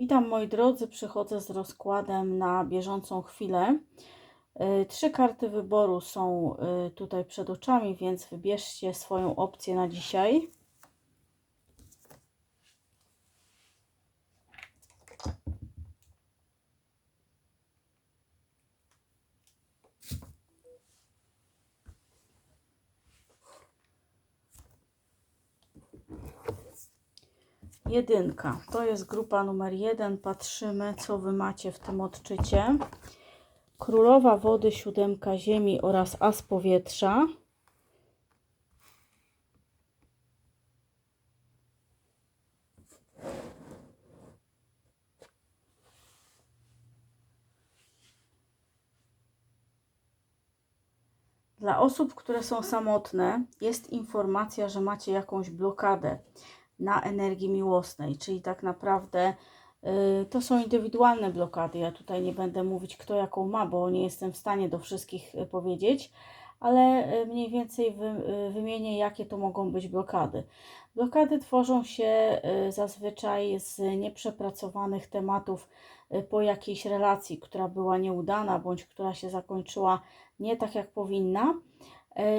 Witam moi drodzy, przychodzę z rozkładem na bieżącą chwilę. Y, Trzy karty wyboru są y, tutaj przed oczami, więc wybierzcie swoją opcję na dzisiaj. Jedynka. To jest grupa numer jeden. Patrzymy, co wy macie w tym odczycie. Królowa wody, siódemka ziemi oraz as powietrza. Dla osób, które są samotne, jest informacja, że macie jakąś blokadę na energii miłosnej, czyli tak naprawdę y, to są indywidualne blokady. Ja tutaj nie będę mówić, kto jaką ma, bo nie jestem w stanie do wszystkich y, powiedzieć, ale y, mniej więcej wy, wymienię, jakie to mogą być blokady. Blokady tworzą się zazwyczaj z nieprzepracowanych tematów po jakiejś relacji, która była nieudana bądź która się zakończyła nie tak, jak powinna.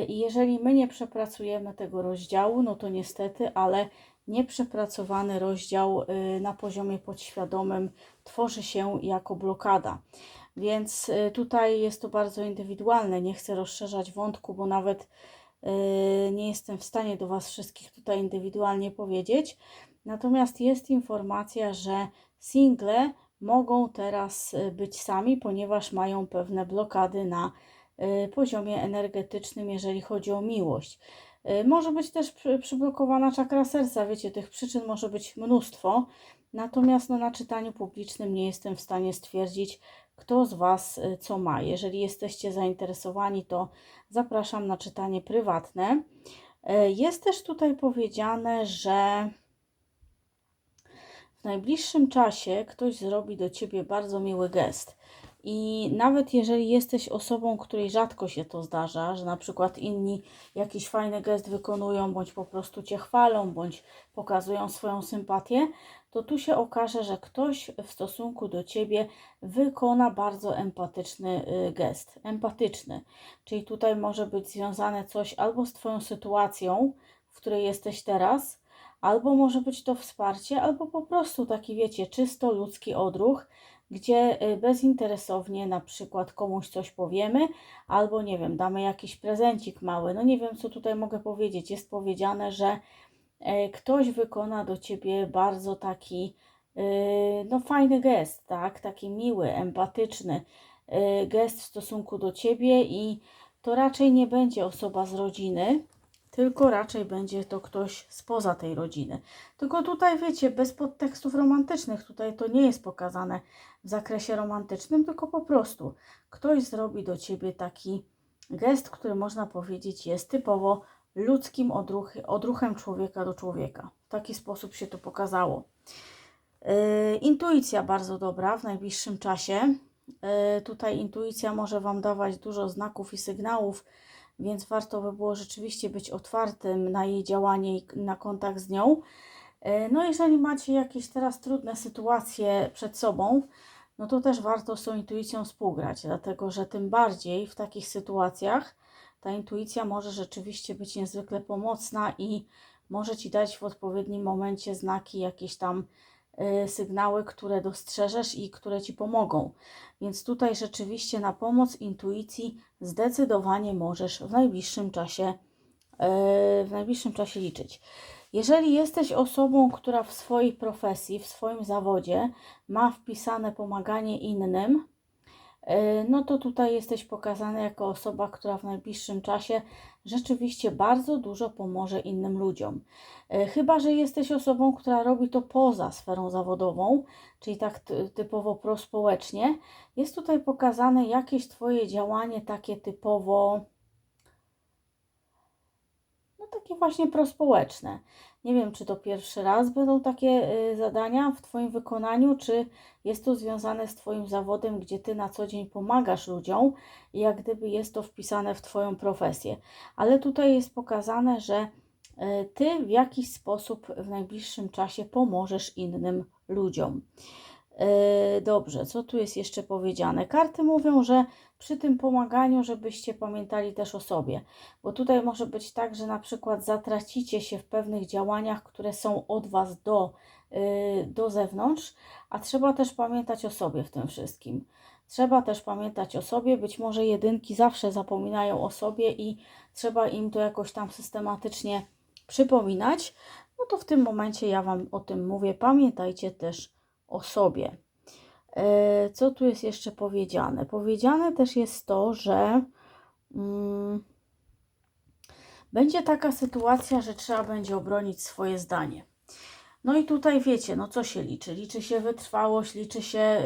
I jeżeli my nie przepracujemy tego rozdziału, no to niestety, ale nieprzepracowany rozdział y, na poziomie podświadomym tworzy się jako blokada. Więc y, tutaj jest to bardzo indywidualne. Nie chcę rozszerzać wątku, bo nawet y, nie jestem w stanie do Was wszystkich tutaj indywidualnie powiedzieć. Natomiast jest informacja, że single mogą teraz być sami, ponieważ mają pewne blokady na poziomie energetycznym, jeżeli chodzi o miłość. Y, może być też przy, przyblokowana czakra serca, wiecie, tych przyczyn może być mnóstwo. Natomiast no, na czytaniu publicznym nie jestem w stanie stwierdzić, kto z Was y, co ma. Jeżeli jesteście zainteresowani, to zapraszam na czytanie prywatne. Y, jest też tutaj powiedziane, że w najbliższym czasie ktoś zrobi do Ciebie bardzo miły gest. I nawet jeżeli jesteś osobą, której rzadko się to zdarza, że na przykład inni jakiś fajny gest wykonują, bądź po prostu cię chwalą, bądź pokazują swoją sympatię, to tu się okaże, że ktoś w stosunku do ciebie wykona bardzo empatyczny y, gest. Empatyczny. Czyli tutaj może być związane coś albo z Twoją sytuacją, w której jesteś teraz, albo może być to wsparcie, albo po prostu taki, wiecie, czysto ludzki odruch gdzie y, bezinteresownie na przykład komuś coś powiemy, albo nie wiem, damy jakiś prezencik mały. No nie wiem, co tutaj mogę powiedzieć. Jest powiedziane, że e, ktoś wykona do ciebie bardzo taki y, no fajny gest, tak? Taki miły, empatyczny y, gest w stosunku do ciebie i to raczej nie będzie osoba z rodziny, tylko raczej będzie to ktoś spoza tej rodziny. Tylko tutaj wiecie, bez podtekstów romantycznych, tutaj to nie jest pokazane w zakresie romantycznym, tylko po prostu ktoś zrobi do ciebie taki gest, który można powiedzieć jest typowo ludzkim odruch, odruchem człowieka do człowieka. W taki sposób się to pokazało. Yy, intuicja bardzo dobra w najbliższym czasie. Yy, tutaj intuicja może Wam dawać dużo znaków i sygnałów, więc warto by było rzeczywiście być otwartym na jej działanie i na kontakt z nią. E, no, jeżeli macie jakieś teraz trudne sytuacje przed sobą, no to też warto z tą intuicją współgrać, dlatego że tym bardziej w takich sytuacjach ta intuicja może rzeczywiście być niezwykle pomocna i może ci dać w odpowiednim momencie znaki jakieś tam sygnały, które dostrzeżesz i które ci pomogą. Więc tutaj rzeczywiście na pomoc intuicji zdecydowanie możesz w najbliższym czasie, y, w najbliższym czasie liczyć. Jeżeli jesteś osobą, która w swojej profesji, w swoim zawodzie ma wpisane pomaganie innym, no to tutaj jesteś pokazany jako osoba, która w najbliższym czasie rzeczywiście bardzo dużo pomoże innym ludziom. E, chyba, że jesteś osobą, która robi to poza sferą zawodową, czyli tak typowo prospołecznie, jest tutaj pokazane jakieś Twoje działanie takie typowo takie właśnie prospołeczne. Nie wiem, czy to pierwszy raz będą takie y, zadania w Twoim wykonaniu, czy jest to związane z Twoim zawodem, gdzie Ty na co dzień pomagasz ludziom i jak gdyby jest to wpisane w Twoją profesję. Ale tutaj jest pokazane, że y, Ty w jakiś sposób w najbliższym czasie pomożesz innym ludziom. E, Dobrze, co tu jest jeszcze powiedziane? Karty mówią, że przy tym pomaganiu, żebyście pamiętali też o sobie, bo tutaj może być tak, że na przykład zatracicie się w pewnych działaniach, które są od Was do, y, do zewnątrz, a trzeba też pamiętać o sobie w tym wszystkim. Trzeba też pamiętać o sobie, być może jedynki zawsze zapominają o sobie i trzeba im to jakoś tam systematycznie przypominać, no to w tym momencie ja Wam o tym mówię. Pamiętajcie też o sobie. E, Co tu jest jeszcze powiedziane? Powiedziane też jest to, że mm, będzie taka sytuacja, że trzeba będzie obronić swoje zdanie. No i tutaj wiecie, no co się liczy? Liczy się wytrwałość, liczy się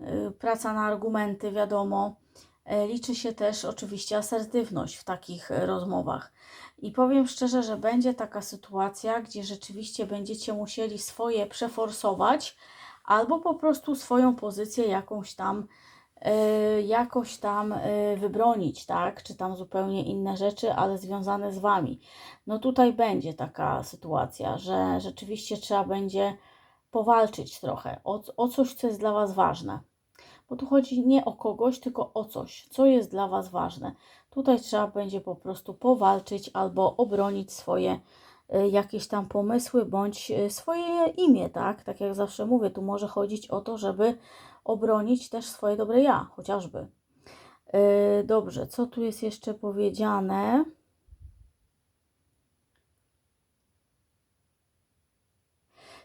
y, y, praca na argumenty, wiadomo. E, Liczy się też oczywiście asertywność w takich e, rozmowach. I powiem szczerze, że będzie taka sytuacja, gdzie rzeczywiście będziecie musieli swoje przeforsować, albo po prostu swoją pozycję jakąś tam y, jakoś tam y, wybronić, tak? Czy tam zupełnie inne rzeczy, ale związane z Wami. No tutaj będzie taka sytuacja, że rzeczywiście trzeba będzie powalczyć trochę o, o coś, co jest dla Was ważne. Bo tu chodzi nie o kogoś, tylko o coś, co jest dla Was ważne. Tutaj trzeba będzie po prostu powalczyć albo obronić swoje y, jakieś tam pomysły bądź y, swoje imię, tak? Tak jak zawsze mówię, tu może chodzić o to, żeby obronić też swoje dobre ja, chociażby. Yy, Dobrze, co tu jest jeszcze powiedziane?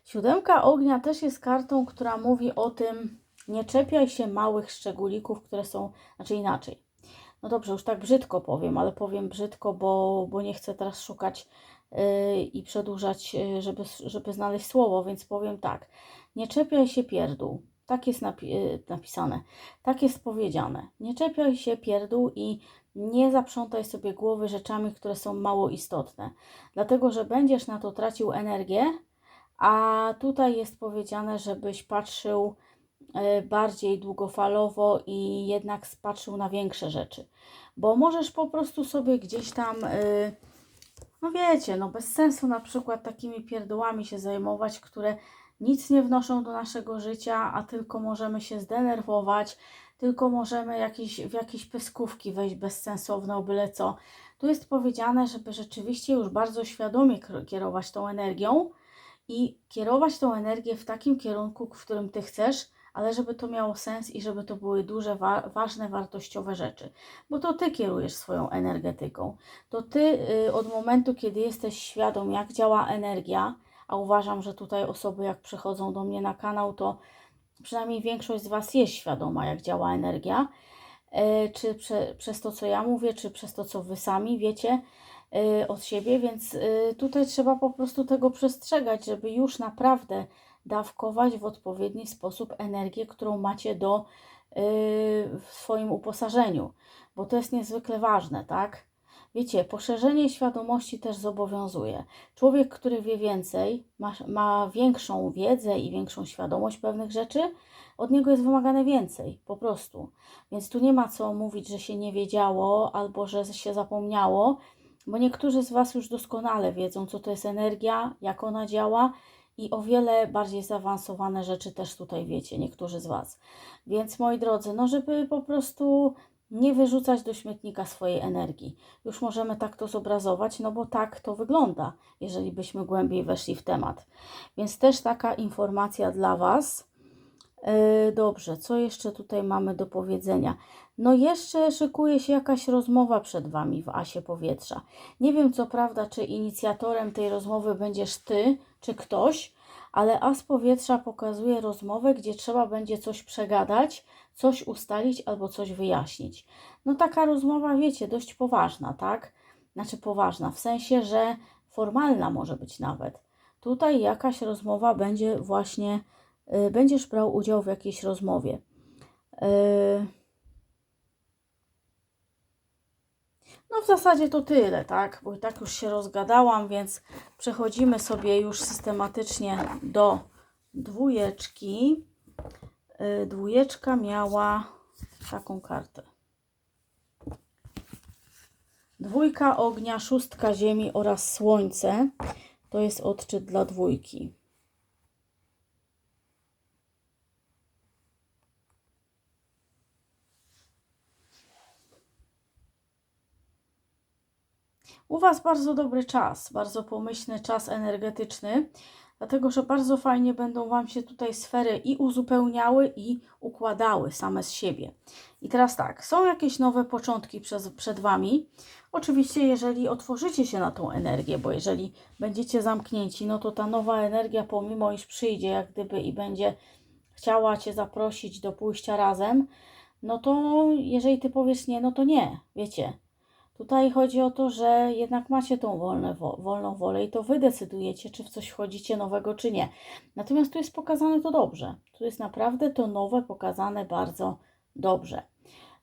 Siódemka ognia też jest kartą, która mówi o tym, nie czepiaj się małych szczególików, które są, znaczy inaczej. No dobrze, już tak brzydko powiem, ale powiem brzydko, bo, bo nie chcę teraz szukać yy, i przedłużać, yy, żeby, żeby znaleźć słowo, więc powiem tak. Nie czepiaj się pierdół. Tak jest napi- yy, napisane. Tak jest powiedziane. Nie czepiaj się pierdół i nie zaprzątaj sobie głowy rzeczami, które są mało istotne. Dlatego, że będziesz na to tracił energię, a tutaj jest powiedziane, żebyś patrzył bardziej długofalowo i jednak patrzył na większe rzeczy. Bo możesz po prostu sobie gdzieś tam, e, no wiecie, no bez sensu na przykład takimi pierdołami się zajmować, które nic nie wnoszą do naszego życia, a tylko możemy się zdenerwować, tylko możemy jakieś, w jakieś pyskówki wejść bezsensowne, o byle co. Tu jest powiedziane, żeby rzeczywiście już bardzo świadomie kierować tą energią, i kierować tą energię w takim kierunku, w którym ty chcesz, ale żeby to miało sens i żeby to były duże, wa ważne, wartościowe rzeczy. Bo to ty kierujesz swoją energetyką. To ty y, od momentu, kiedy jesteś świadom, jak działa energia, a uważam, że tutaj osoby, jak przychodzą do mnie na kanał, to przynajmniej większość z Was jest świadoma, jak działa energia, y, czy prze, przez to, co ja mówię, czy przez to, co Wy sami wiecie y, od siebie, więc y, tutaj trzeba po prostu tego przestrzegać, żeby już naprawdę dawkować w odpowiedni sposób energię, którą macie do y, w swoim uposażeniu, bo to jest niezwykle ważne, tak? Wiecie, poszerzenie świadomości też zobowiązuje. Człowiek, który wie więcej, ma, ma większą wiedzę i większą świadomość pewnych rzeczy, od niego jest wymagane więcej, po prostu. Więc tu nie ma co mówić, że się nie wiedziało albo że się zapomniało, bo niektórzy z Was już doskonale wiedzą, co to jest energia, jak ona działa i o wiele bardziej zaawansowane rzeczy też tutaj wiecie, niektórzy z Was. Więc moi drodzy, no żeby po prostu nie wyrzucać do śmietnika swojej energii. Już możemy tak to zobrazować, no bo tak to wygląda, jeżeli byśmy głębiej weszli w temat. Więc też taka informacja dla Was. Yy, Dobrze, co jeszcze tutaj mamy do powiedzenia? No jeszcze szykuje się jakaś rozmowa przed Wami w Asie Powietrza. Nie wiem co prawda, czy inicjatorem tej rozmowy będziesz Ty, czy ktoś, ale As Powietrza pokazuje rozmowę, gdzie trzeba będzie coś przegadać, coś ustalić albo coś wyjaśnić. No taka rozmowa, wiecie, dość poważna, tak? Znaczy poważna, w sensie, że formalna może być nawet. Tutaj jakaś rozmowa będzie właśnie, y, będziesz brał udział w jakiejś rozmowie. Y, No w zasadzie to tyle, tak? Bo i tak już się rozgadałam, więc przechodzimy sobie już systematycznie do dwójeczki. Y, Dwójeczka miała taką kartę. Dwójka ognia, szóstka ziemi oraz słońce. To jest odczyt dla dwójki. U Was bardzo dobry czas, bardzo pomyślny czas energetyczny, dlatego że bardzo fajnie będą Wam się tutaj sfery i uzupełniały, i układały same z siebie. I teraz tak, są jakieś nowe początki przez, przed Wami. Oczywiście, jeżeli otworzycie się na tą energię, bo jeżeli będziecie zamknięci, no to ta nowa energia, pomimo iż przyjdzie, jak gdyby i będzie chciała Cię zaprosić do pójścia razem, no to jeżeli Ty powiesz nie, no to nie, wiecie. Tutaj chodzi o to, że jednak macie tą wolne, wo, wolną wolę i to Wy decydujecie, czy w coś wchodzicie nowego, czy nie. Natomiast tu jest pokazane to dobrze. Tu jest naprawdę to nowe pokazane bardzo dobrze.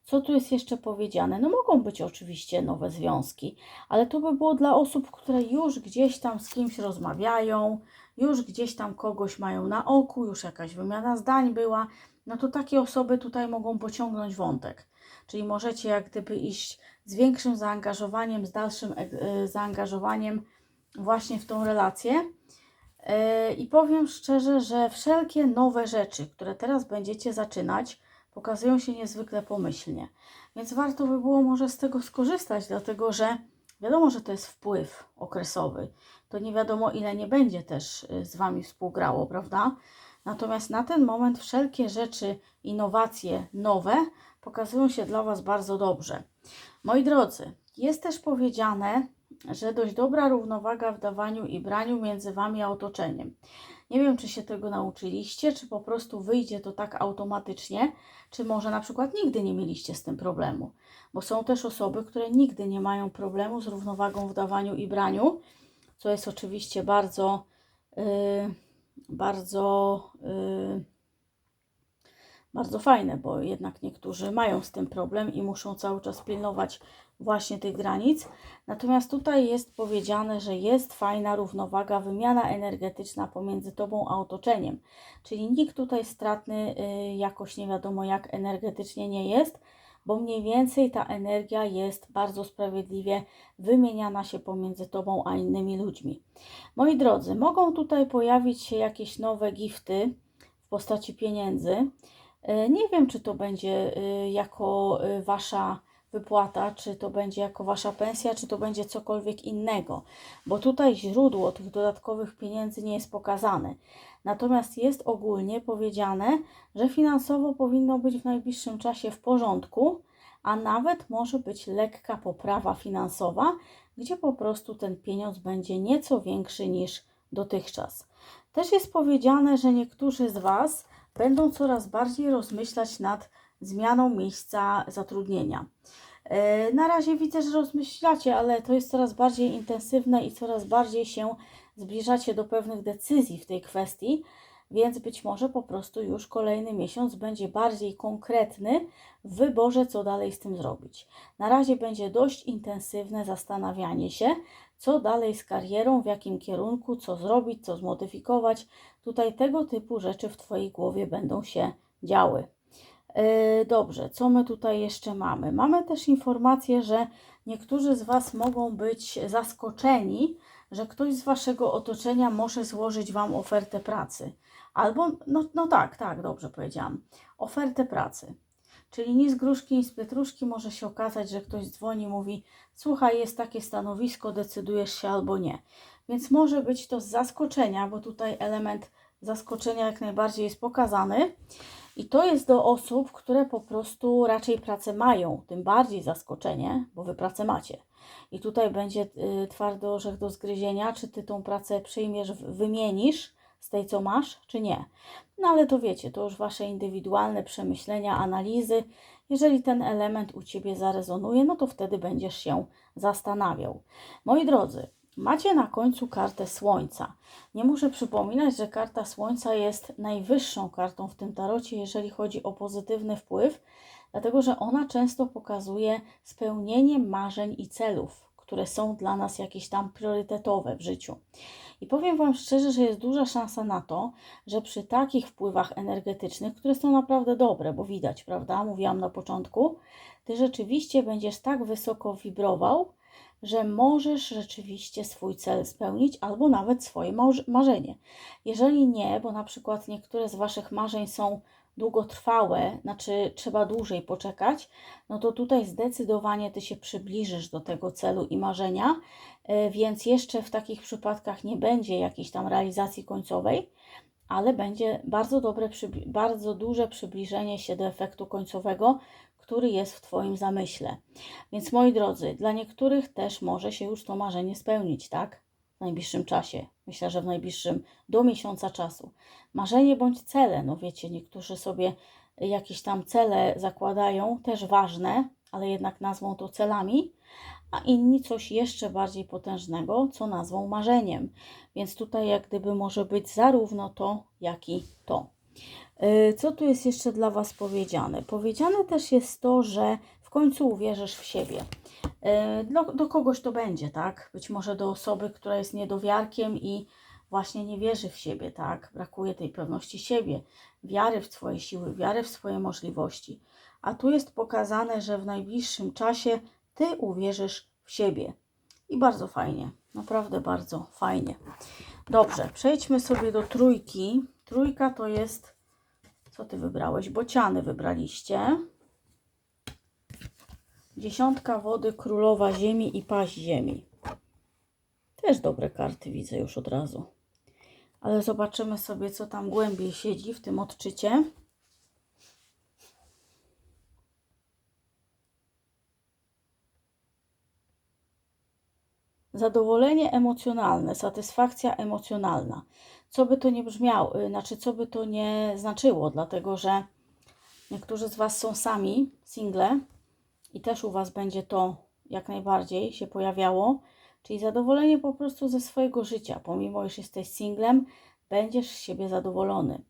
Co tu jest jeszcze powiedziane? No mogą być oczywiście nowe związki, ale to by było dla osób, które już gdzieś tam z kimś rozmawiają, już gdzieś tam kogoś mają na oku, już jakaś wymiana zdań była, no to takie osoby tutaj mogą pociągnąć wątek. Czyli możecie jak gdyby iść z większym zaangażowaniem, z dalszym e, zaangażowaniem właśnie w tą relację. E, I powiem szczerze, że wszelkie nowe rzeczy, które teraz będziecie zaczynać, pokazują się niezwykle pomyślnie. Więc warto by było może z tego skorzystać, dlatego że wiadomo, że to jest wpływ okresowy. To nie wiadomo, ile nie będzie też z Wami współgrało, prawda? Natomiast na ten moment wszelkie rzeczy, innowacje nowe pokazują się dla Was bardzo dobrze. Moi drodzy, jest też powiedziane, że dość dobra równowaga w dawaniu i braniu między Wami a otoczeniem. Nie wiem, czy się tego nauczyliście, czy po prostu wyjdzie to tak automatycznie, czy może na przykład nigdy nie mieliście z tym problemu. Bo są też osoby, które nigdy nie mają problemu z równowagą w dawaniu i braniu, co jest oczywiście bardzo, yy, bardzo, yy, bardzo fajne, bo jednak niektórzy mają z tym problem i muszą cały czas pilnować właśnie tych granic. Natomiast tutaj jest powiedziane, że jest fajna równowaga, wymiana energetyczna pomiędzy Tobą a otoczeniem. Czyli nikt tutaj stratny y, jakoś nie wiadomo jak energetycznie nie jest, bo mniej więcej ta energia jest bardzo sprawiedliwie wymieniana się pomiędzy Tobą a innymi ludźmi. Moi drodzy, mogą tutaj pojawić się jakieś nowe gifty w postaci pieniędzy. Y, nie wiem, czy to będzie y, jako Wasza wypłata, czy to będzie jako wasza pensja, czy to będzie cokolwiek innego, bo tutaj źródło tych dodatkowych pieniędzy nie jest pokazane. Natomiast jest ogólnie powiedziane, że finansowo powinno być w najbliższym czasie w porządku, a nawet może być lekka poprawa finansowa, gdzie po prostu ten pieniądz będzie nieco większy niż dotychczas. Też jest powiedziane, że niektórzy z Was będą coraz bardziej rozmyślać nad zmianą miejsca zatrudnienia. E, na razie widzę, że rozmyślacie, ale to jest coraz bardziej intensywne i coraz bardziej się zbliżacie do pewnych decyzji w tej kwestii, więc być może po prostu już kolejny miesiąc będzie bardziej konkretny w wyborze, co dalej z tym zrobić. Na razie będzie dość intensywne zastanawianie się, co dalej z karierą, w jakim kierunku, co zrobić, co zmodyfikować. Tutaj tego typu rzeczy w Twojej głowie będą się działy. E, dobrze, co my tutaj jeszcze mamy? Mamy też informację, że niektórzy z Was mogą być zaskoczeni, że ktoś z Waszego otoczenia może złożyć Wam ofertę pracy. Albo, no, no tak, tak, dobrze powiedziałam, ofertę pracy. Czyli ni z gruszki, ni z pietruszki może się okazać, że ktoś dzwoni, mówi: Słuchaj, jest takie stanowisko, decydujesz się albo nie. Więc może być to z zaskoczenia, bo tutaj element zaskoczenia jak najbardziej jest pokazany. I to jest do osób, które po prostu raczej pracę mają, tym bardziej zaskoczenie, bo wy pracę macie. I tutaj będzie y, twardy orzech do zgryzienia, czy ty tą pracę przyjmiesz, wymienisz z tej, co masz, czy nie. No ale to wiecie, to już wasze indywidualne przemyślenia, analizy. Jeżeli ten element u ciebie zarezonuje, no to wtedy będziesz się zastanawiał. Moi drodzy, Macie na końcu kartę Słońca. Nie muszę przypominać, że karta Słońca jest najwyższą kartą w tym tarocie, jeżeli chodzi o pozytywny wpływ, dlatego że ona często pokazuje spełnienie marzeń i celów, które są dla nas jakieś tam priorytetowe w życiu. I powiem Wam szczerze, że jest duża szansa na to, że przy takich wpływach energetycznych, które są naprawdę dobre, bo widać, prawda? Mówiłam na początku, Ty rzeczywiście będziesz tak wysoko wibrował, że możesz rzeczywiście swój cel spełnić albo nawet swoje marzenie. Jeżeli nie, bo na przykład niektóre z Waszych marzeń są długotrwałe, znaczy trzeba dłużej poczekać, no to tutaj zdecydowanie Ty się przybliżysz do tego celu i marzenia, e, więc jeszcze w takich przypadkach nie będzie jakiejś tam realizacji końcowej, ale będzie bardzo, dobre, bardzo duże przybliżenie się do efektu końcowego, który jest w Twoim zamyśle. Więc moi drodzy, dla niektórych też może się już to marzenie spełnić, tak? W najbliższym czasie. Myślę, że w najbliższym do miesiąca czasu. Marzenie bądź cele, no wiecie, niektórzy sobie jakieś tam cele zakładają, też ważne, ale jednak nazwą to celami, a inni coś jeszcze bardziej potężnego, co nazwą marzeniem. Więc tutaj jak gdyby może być zarówno to, jak i to. Y, Co tu jest jeszcze dla Was powiedziane? Powiedziane też jest to, że w końcu uwierzysz w siebie. Do, do kogoś to będzie, tak? Być może do osoby, która jest niedowiarkiem i właśnie nie wierzy w siebie, tak? Brakuje tej pewności siebie, wiary w Twoje siły, wiary w swoje możliwości. A tu jest pokazane, że w najbliższym czasie Ty uwierzysz w siebie. I bardzo fajnie, naprawdę bardzo fajnie. Dobrze, przejdźmy sobie do trójki. Trójka to jest co ty wybrałeś? Bociany wybraliście. Dziesiątka wody, królowa ziemi i paź ziemi. Też dobre karty widzę już od razu. Ale zobaczymy sobie, co tam głębiej siedzi w tym odczycie. Zadowolenie emocjonalne, satysfakcja emocjonalna. Co by to nie brzmiało, y, znaczy co by to nie znaczyło, dlatego że niektórzy z Was są sami, single i też u Was będzie to jak najbardziej się pojawiało, czyli zadowolenie po prostu ze swojego życia, pomimo iż jesteś singlem, będziesz z siebie zadowolony.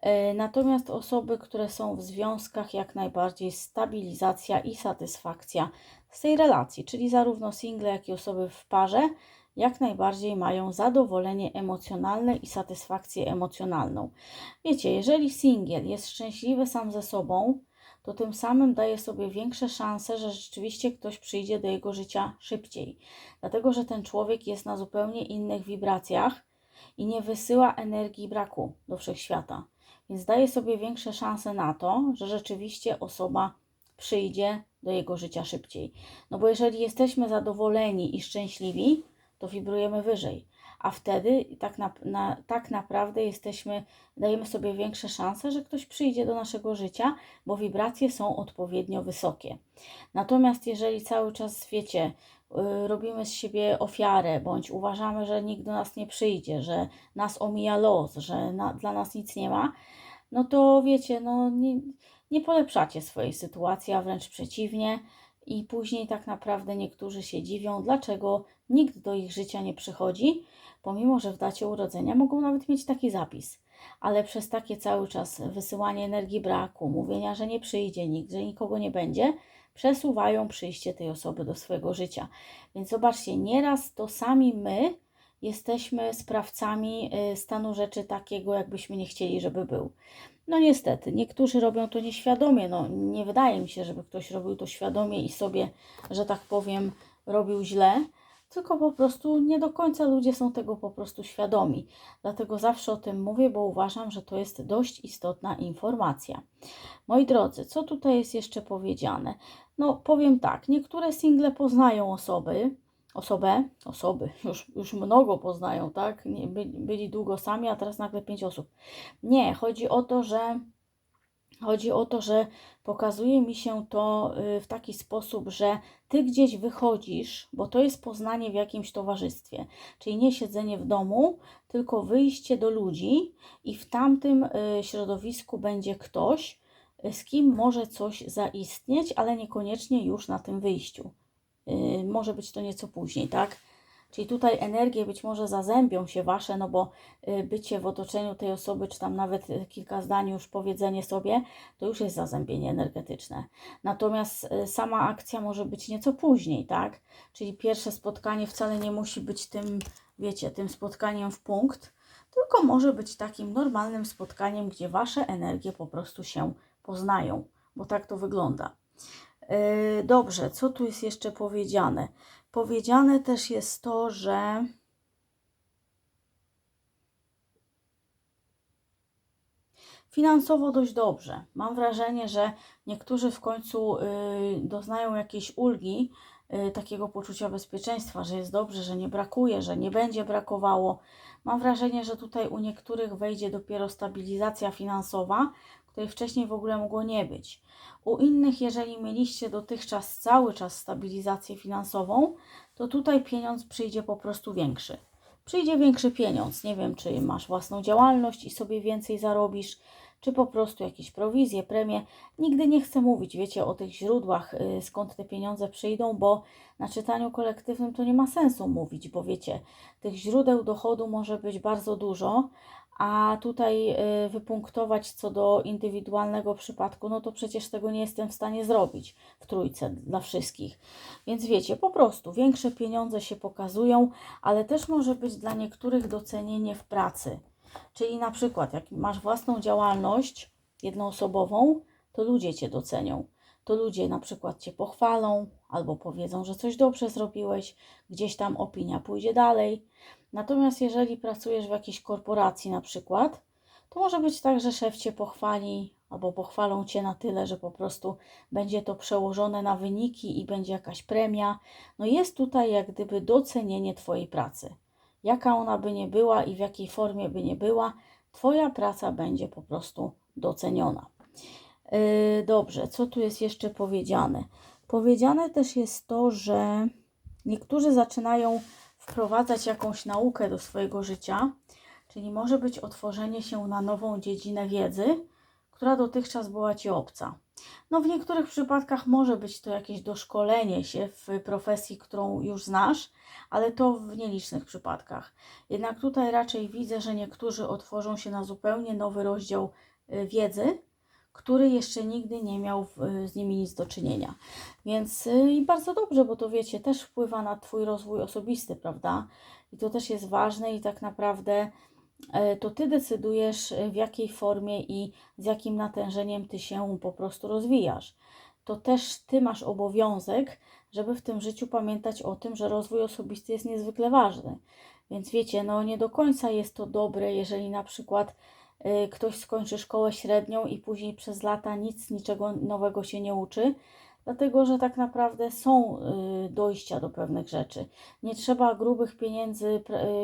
E, Natomiast osoby, które są w związkach, jak najbardziej stabilizacja i satysfakcja z tej relacji, czyli zarówno single, jak i osoby w parze, jak najbardziej mają zadowolenie emocjonalne i satysfakcję emocjonalną. Wiecie, jeżeli singiel jest szczęśliwy sam ze sobą, to tym samym daje sobie większe szanse, że rzeczywiście ktoś przyjdzie do jego życia szybciej. Dlatego, że ten człowiek jest na zupełnie innych wibracjach i nie wysyła energii braku do wszechświata. Więc daje sobie większe szanse na to, że rzeczywiście osoba przyjdzie do jego życia szybciej. No bo jeżeli jesteśmy zadowoleni i szczęśliwi, to wibrujemy wyżej. A wtedy tak, na, na, tak naprawdę jesteśmy, dajemy sobie większe szanse, że ktoś przyjdzie do naszego życia, bo wibracje są odpowiednio wysokie. Natomiast jeżeli cały czas, wiecie, y, robimy z siebie ofiarę, bądź uważamy, że nikt do nas nie przyjdzie, że nas omija los, że na, dla nas nic nie ma, no to wiecie, no nie, nie polepszacie swojej sytuacji, a wręcz przeciwnie. I później tak naprawdę niektórzy się dziwią, dlaczego nikt do ich życia nie przychodzi, pomimo że w dacie urodzenia mogą nawet mieć taki zapis. Ale przez takie cały czas wysyłanie energii braku, mówienia, że nie przyjdzie nikt, że nikogo nie będzie, przesuwają przyjście tej osoby do swojego życia. Więc zobaczcie, nieraz to sami my jesteśmy sprawcami y, stanu rzeczy takiego, jakbyśmy nie chcieli, żeby był. No niestety, niektórzy robią to nieświadomie. No, nie wydaje mi się, żeby ktoś robił to świadomie i sobie, że tak powiem, robił źle, tylko po prostu nie do końca ludzie są tego po prostu świadomi. Dlatego zawsze o tym mówię, bo uważam, że to jest dość istotna informacja. Moi drodzy, co tutaj jest jeszcze powiedziane? No, powiem tak, niektóre single poznają osoby, osobę, osoby, już, już mnogo poznają, tak? Nie, by, byli długo sami, a teraz nagle pięć osób. Nie, chodzi o to, że chodzi o to, że pokazuje mi się to y, w taki sposób, że ty gdzieś wychodzisz, bo to jest poznanie w jakimś towarzystwie, czyli nie siedzenie w domu, tylko wyjście do ludzi i w tamtym y, środowisku będzie ktoś, y, z kim może coś zaistnieć, ale niekoniecznie już na tym wyjściu. Y, może być to nieco później, tak? Czyli tutaj energie być może zazębią się wasze, no bo y, bycie w otoczeniu tej osoby, czy tam nawet y, kilka zdań już powiedzenie sobie, to już jest zazębienie energetyczne. Natomiast sama akcja może być nieco później, tak? Czyli pierwsze spotkanie wcale nie musi być tym, wiecie, tym spotkaniem w punkt, tylko może być takim normalnym spotkaniem, gdzie wasze energie po prostu się poznają, bo tak to wygląda. Yy, Dobrze, co tu jest jeszcze powiedziane? Powiedziane też jest to, że finansowo dość dobrze. Mam wrażenie, że niektórzy w końcu y, doznają jakiejś ulgi, y, takiego poczucia bezpieczeństwa, że jest dobrze, że nie brakuje, że nie będzie brakowało. Mam wrażenie, że tutaj u niektórych wejdzie dopiero stabilizacja finansowa, której wcześniej w ogóle mogło nie być. U innych, jeżeli mieliście dotychczas cały czas stabilizację finansową, to tutaj pieniądz przyjdzie po prostu większy. Przyjdzie większy pieniądz. Nie wiem, czy masz własną działalność i sobie więcej zarobisz, czy po prostu jakieś prowizje, premie. Nigdy nie chcę mówić, wiecie, o tych źródłach, y, skąd te pieniądze przyjdą, bo na czytaniu kolektywnym to nie ma sensu mówić, bo wiecie, tych źródeł dochodu może być bardzo dużo, a tutaj y, wypunktować co do indywidualnego przypadku, no to przecież tego nie jestem w stanie zrobić w trójce dla wszystkich. Więc wiecie, po prostu większe pieniądze się pokazują, ale też może być dla niektórych docenienie w pracy. Czyli na przykład, jak masz własną działalność jednoosobową, to ludzie cię docenią. To ludzie na przykład cię pochwalą albo powiedzą, że coś dobrze zrobiłeś, gdzieś tam opinia pójdzie dalej. Natomiast jeżeli pracujesz w jakiejś korporacji na przykład, to może być tak, że szef cię pochwali albo pochwalą cię na tyle, że po prostu będzie to przełożone na wyniki i będzie jakaś premia. No jest tutaj jak gdyby docenienie twojej pracy jaka ona by nie była i w jakiej formie by nie była, Twoja praca będzie po prostu doceniona. Yy, dobrze, co tu jest jeszcze powiedziane? Powiedziane też jest to, że niektórzy zaczynają wprowadzać jakąś naukę do swojego życia, czyli może być otworzenie się na nową dziedzinę wiedzy, która dotychczas była Ci obca. No, w niektórych przypadkach może być to jakieś doszkolenie się w profesji, którą już znasz, ale to w nielicznych przypadkach. Jednak tutaj raczej widzę, że niektórzy otworzą się na zupełnie nowy rozdział y, wiedzy, który jeszcze nigdy nie miał z nimi nic do czynienia. Więc y, i bardzo dobrze, bo to wiecie, też wpływa na Twój rozwój osobisty, prawda? I to też jest ważne i tak naprawdę to ty decydujesz, e, w jakiej formie i z jakim natężeniem ty się po prostu rozwijasz. To też ty masz obowiązek, żeby w tym życiu pamiętać o tym, że rozwój osobisty jest niezwykle ważny. Więc wiecie, no nie do końca jest to dobre, jeżeli na przykład y, ktoś skończy szkołę średnią i później przez lata nic, niczego nowego się nie uczy, dlatego że tak naprawdę są y, dojścia do pewnych rzeczy. Nie trzeba grubych pieniędzy,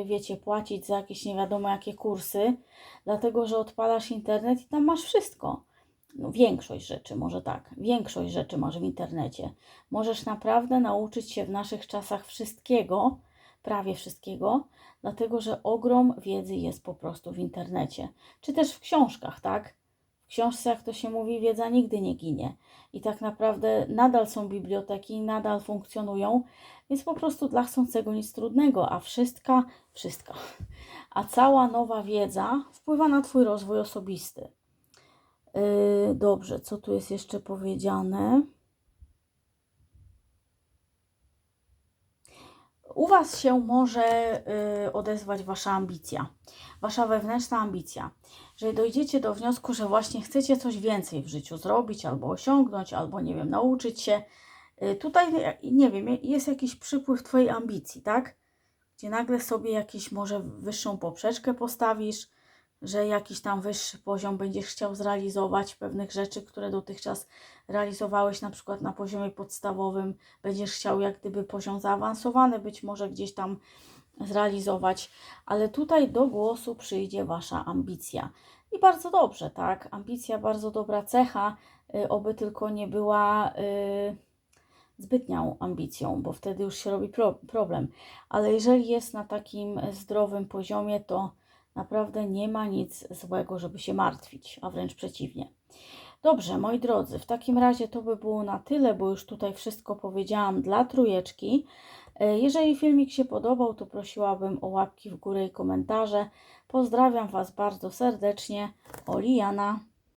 y, wiecie, płacić za jakieś nie wiadomo jakie kursy, dlatego że odpalasz internet i tam masz wszystko. No, większość rzeczy, może tak, większość rzeczy masz w internecie. Możesz naprawdę nauczyć się w naszych czasach wszystkiego, prawie wszystkiego, dlatego że ogrom wiedzy jest po prostu w internecie, czy też w książkach, tak? W książce, jak to się mówi, wiedza nigdy nie ginie. I tak naprawdę nadal są biblioteki, nadal funkcjonują, więc po prostu dla chcącego nic trudnego, a wszystka, wszystko, a cała nowa wiedza wpływa na Twój rozwój osobisty. Yy, dobrze, co tu jest jeszcze powiedziane? U Was się może y, odezwać Wasza ambicja, Wasza wewnętrzna ambicja, że dojdziecie do wniosku, że właśnie chcecie coś więcej w życiu zrobić, albo osiągnąć, albo nie wiem, nauczyć się. Y, tutaj, nie wiem, jest jakiś przypływ Twojej ambicji, tak? Gdzie nagle sobie jakiś może wyższą poprzeczkę postawisz, że jakiś tam wyższy poziom będziesz chciał zrealizować pewnych rzeczy, które dotychczas realizowałeś na przykład na poziomie podstawowym, będziesz chciał jak gdyby poziom zaawansowany być może gdzieś tam zrealizować, ale tutaj do głosu przyjdzie Wasza ambicja. I bardzo dobrze, tak? Ambicja bardzo dobra cecha, yy, oby tylko nie była yy, zbytnią ambicją, bo wtedy już się robi pro problem. Ale jeżeli jest na takim zdrowym poziomie, to Naprawdę nie ma nic złego, żeby się martwić, a wręcz przeciwnie. Dobrze, moi drodzy, w takim razie to by było na tyle, bo już tutaj wszystko powiedziałam dla trójeczki. E, jeżeli filmik się podobał, to prosiłabym o łapki w górę i komentarze. Pozdrawiam Was bardzo serdecznie. Oliana.